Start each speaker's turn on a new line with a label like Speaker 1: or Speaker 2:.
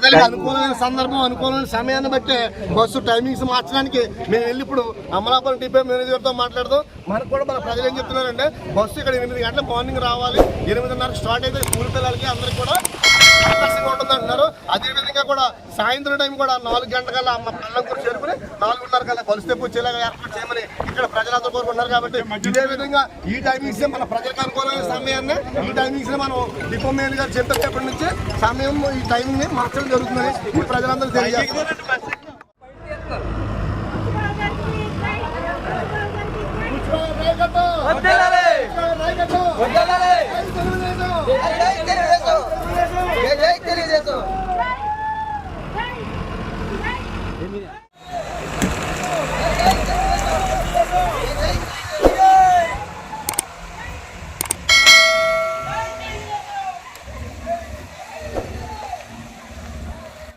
Speaker 1: ప్రజలకు అనుకూలమైన సందర్భం అనుకూలమైన సమయాన్ని బట్టి బస్సు టైమింగ్స్ మార్చడానికి మేము వెళ్ళి ఇప్పుడు అమలాపురం డిపో మేనేజర్తో మాట్లాడదాం. మనకు కూడా మన ప్రజలు ఏం చెప్తున్నారంటే బస్సు ఇక్కడ ఎనిమిది గంటల మార్నింగ్ రావాలి. ఎనిమిదిన్నర స్టార్ట్ అయితే స్కూల్ పిల్లలకి అందరికి కూడా ఉంటుంది అంటున్నారు అదేవిధంగా కూడా సాయంత్రం టైం కూడా నాలుగు గంటల కల్లా మా పల్లెంకూరు చేరుకుని నాలుగు కన్నా కలిస్తే పూర్తిగా ఏర్పాటు చేయమని ఇక్కడ ప్రజలందరూ కోరుకుంటున్నారు కాబట్టి ఇదే విధంగా ఈ టైమింగ్స్ మన ప్రజలకు అనుకూలమైన సమయాన్ని ఈ టైమింగ్స్ మనం డిపో మేలు గారు చెప్పేటప్పటి నుంచి సమయం ఈ టైమింగ్ మార్చడం జరుగుతుందని ఈ ప్రజలందరూ తెలియజేస్తారు